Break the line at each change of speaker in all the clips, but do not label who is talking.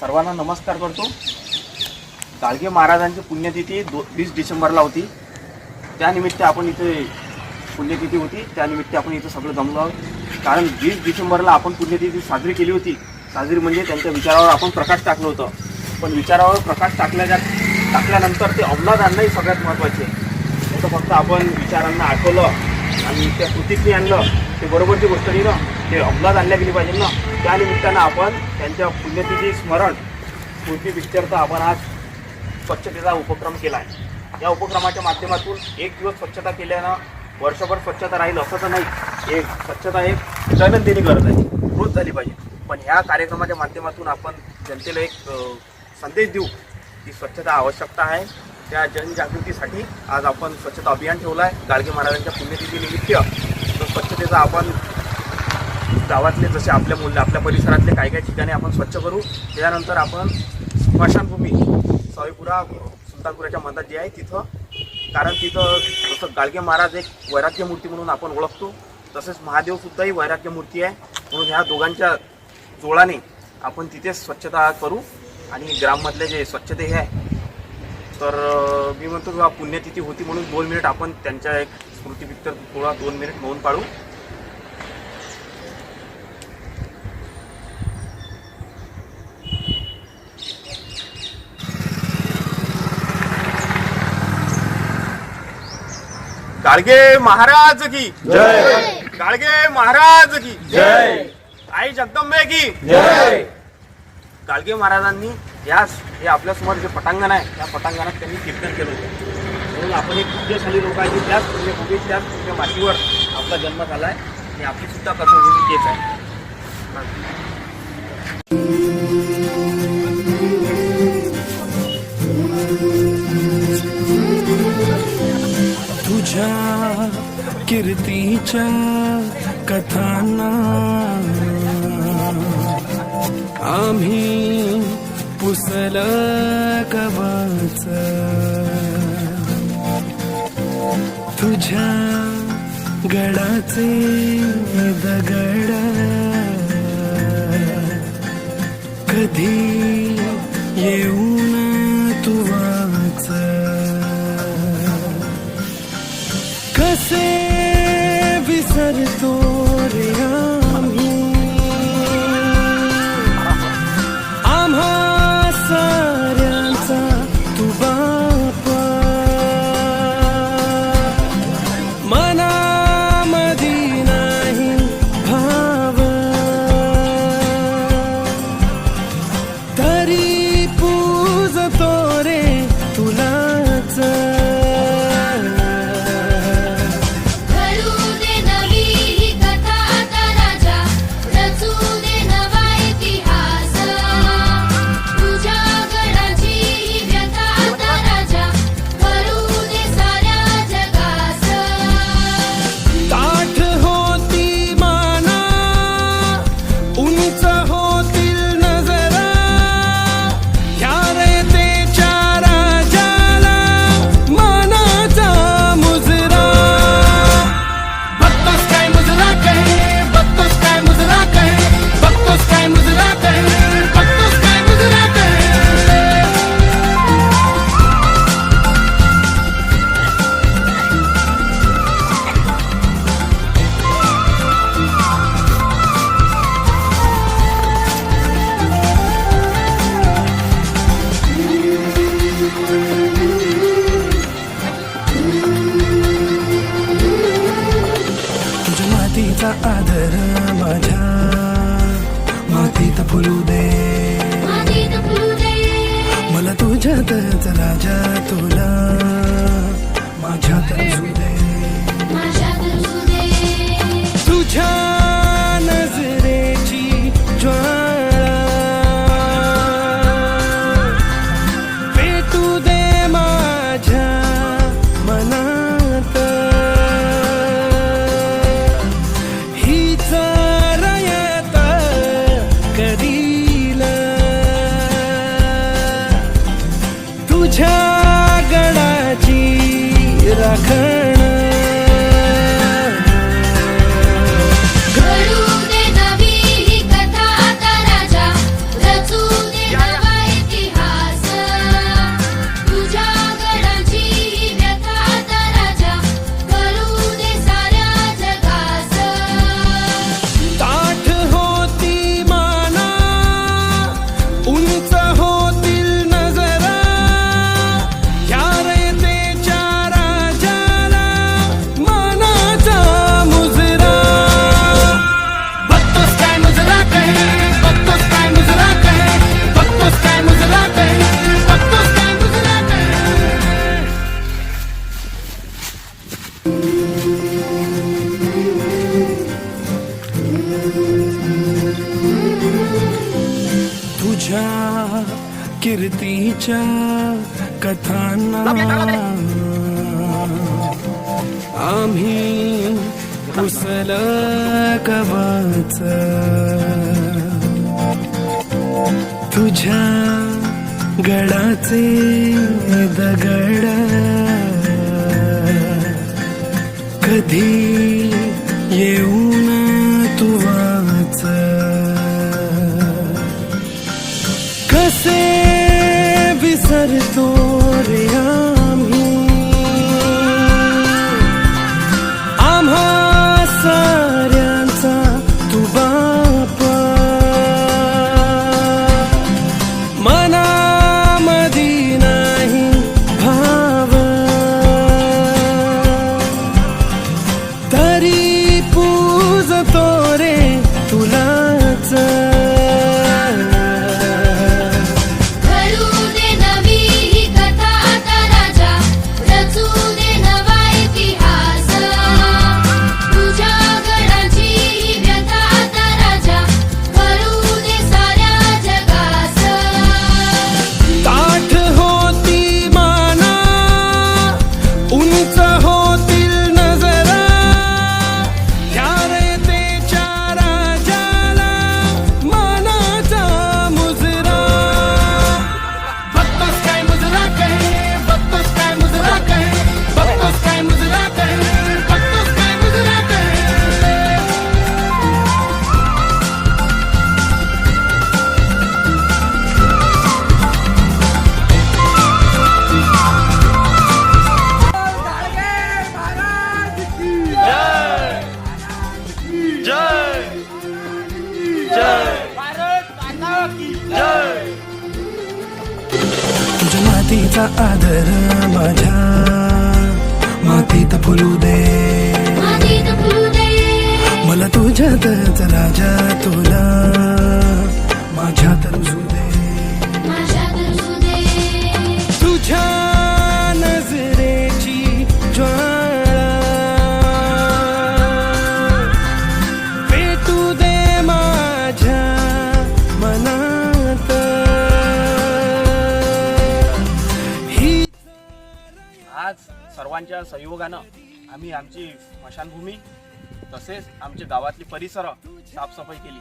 सर्वांना नमस्कार करतो. गाडगे महाराजांची पुण्यतिथी दो वीस डिसेंबरला होती. त्यानिमित्त आपण इथे पुण्यतिथी होती. त्यानिमित्त आपण इथं सगळं जमलो आहोत. कारण वीस डिसेंबरला आपण पुण्यतिथी साजरी केली होती. साजरी म्हणजे त्यांच्या विचारावर आपण प्रकाश टाकलं होतं. पण विचारावर प्रकाश टाकल्या टाकल्यानंतर ते अंमलात आणणंही सगळ्यात महत्त्वाचे आहे फक्त आपण विचारांना आठवलं आणि त्या कृतीतनी आणलं ते बरोबरची गोष्ट नाही ना? ते अंमलात आणल्या गेली पाहिजे ना? त्या निमित्तानं आपण त्यांच्या पुण्यतिथी स्मरण स्मृती पिक्चरचा आपण आज स्वच्छतेचा उपक्रम केला आहे या उपक्रमाच्या माध्यमातून एक दिवस स्वच्छता केल्यानं वर्षभर स्वच्छता राहील असं तर नाही. एक स्वच्छता एक दैनंदिनी गरज आहे. रोज झाली पाहिजे. पण ह्या कार्यक्रमाच्या माध्यमातून आपण जनतेला एक संदेश देऊ की स्वच्छता आवश्यकता आहे. त्या जनजागृतीसाठी आज आपण स्वच्छता अभियान ठेवलं आहे गाडगे महाराजांच्या पुण्यतिथीनिमित्त स्वच्छतेचा आपण गावातले जसे आपल्या मूल्य आपल्या परिसरातले काही काही ठिकाणी आपण स्वच्छ करू. त्यानंतर आपण स्मशानभूमी सॉईपुरा सुलतानपुराच्या मधात जी आहे तिथं कारण तिथं जसं गाडगे महाराज एक वैराग्य मूर्ती म्हणून आपण ओळखतो तसेच महादेवसुद्धाही वैराग्य मूर्ती आहे. म्हणून ह्या दोघांच्या जोडाने आपण तिथे स्वच्छता करू आणि ग्राममधले जे स्वच्छते हे आहे. तर मी म्हणतो किंवा पुण्यतिथी होती म्हणून दोन मिनिट आपण त्यांच्या एक स्मृती पिक्चर थोडा दोन मिनिट नोंद पाडू गाडगे महाराज की.
जय.
गाडगे महाराज की.
जय.
आई जगदंबे की.
जय.
गाडगे महाराजांनी यास हे आपल्यासमोर जे पटांगण आहे त्या पटांगणात त्यांनी कीर्तन केलं होतं. म्हणून आपण एक पुण्यशाली लोक आहे की त्याच पुण्यभूमीत त्याच पुण्य मातीवर आपला जन्म झाला आहे आणि आपली सुद्धा कर्मभूमी तेच आहे.
तुझ्या कीर्तीच्या कथांना आम्ही पुसल कवाच तुझ्या गडाचे दगड. कधी येऊन तू वाच? कसे विसरतो रे मातीचा आदर माझ्या. मातीत फुलू दे. मला तुझ्यातच राजा तुला. माझ्यात तुझ्या कीर्तीच्या कथांना. आम्ही कुसल कवाच. तुझ्या गडाचे दगड. कधी येऊन कसे मातीचा आदर माझ्या. मातीत फुलू दे.
मातीत फुलू दे.
मला तुझ्यातच राजा तुला. माझ्यात
सर्वांच्या सहयोगानं आम्ही आमची स्मशानभूमी तसेच आमचे गावातली परिसर साफसफाई केली.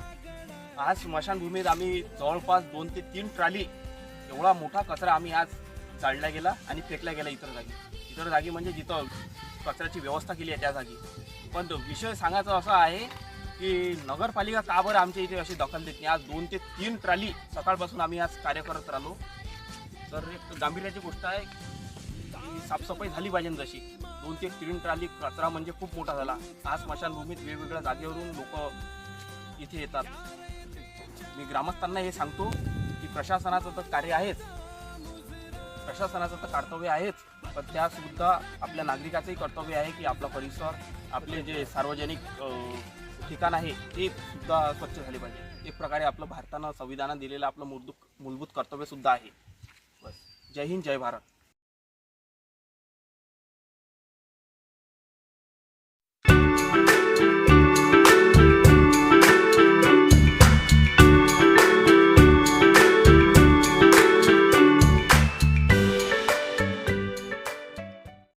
आज स्मशानभूमीत आम्ही जवळपास दोन ते तीन ट्राली एवढा मोठा कचरा आम्ही आज जाळला गेला आणि फेकला गेला इतर जागी. इतर जागी म्हणजे जिथं कचऱ्याची व्यवस्था केली आहे त्या जागी. पण तो विषय सांगायचा असा आहे की नगरपालिका का बरं आमच्या इथे अशी दखल देत नाही? आज दोन ते तीन ट्राली सकाळपासून आम्ही आज कार्य करत राहिलो. तर एक गांभीर्याची गोष्ट आहे की साफसफाई झाली पाहिजे जशी. दोन ते तीन ट्राली कचरा म्हणजे खूप मोठा झाला. आज स्मशानभूमीत वेगवेगळ्या जागेवरून लोक इथे येतात. मी ग्रामस्थांना हे सांगतो की प्रशासनाचं तर कार्य आहेच. प्रशासनाचं तर कर्तव्य आहेच. पण त्यासुद्धा आपल्या नागरिकाचंही कर्तव्य आहे की आपला परिसर आपले जे सार्वजनिक ठिकाण आहे ते सुद्धा स्वच्छ झाले पाहिजे. एक प्रकारे आपलं भारतानं संविधानानं दिलेलं आपलं मूलभूत मूलभूत कर्तव्यसुद्धा आहे. बस. जय हिंद जय भारत.